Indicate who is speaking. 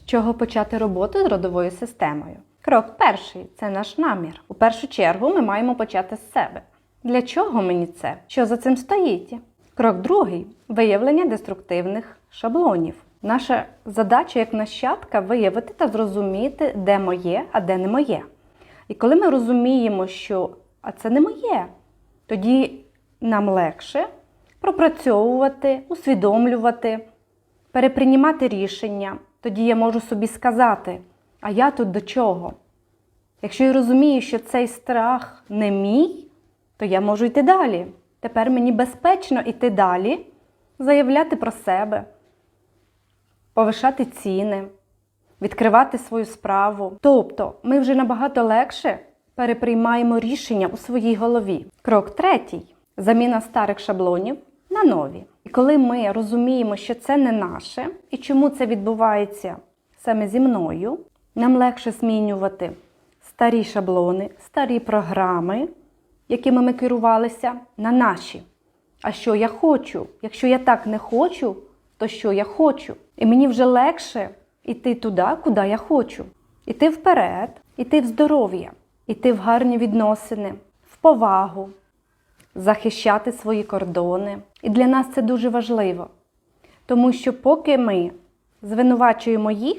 Speaker 1: З чого почати роботу з родовою системою? Крок перший це наш намір. У першу чергу ми маємо почати з себе. Для чого мені це? Що за цим стоїть? Крок другий виявлення деструктивних шаблонів. Наша задача як нащадка виявити та зрозуміти, де моє, а де не моє. І коли ми розуміємо, що а це не моє, тоді нам легше пропрацьовувати, усвідомлювати, переприймати рішення. Тоді я можу собі сказати, а я тут до чого? Якщо я розумію, що цей страх не мій, то я можу йти далі. Тепер мені безпечно йти далі, заявляти про себе, повишати ціни, відкривати свою справу. Тобто ми вже набагато легше переприймаємо рішення у своїй голові. Крок третій заміна старих шаблонів на нові. І коли ми розуміємо, що це не наше, і чому це відбувається саме зі мною, нам легше змінювати старі шаблони, старі програми, якими ми керувалися, на наші. А що я хочу? Якщо я так не хочу, то що я хочу? І мені вже легше йти туди, куди я хочу. Іти вперед, іти в здоров'я, іти в гарні відносини, в повагу, захищати свої кордони. І для нас це дуже важливо. Тому що поки ми звинувачуємо їх,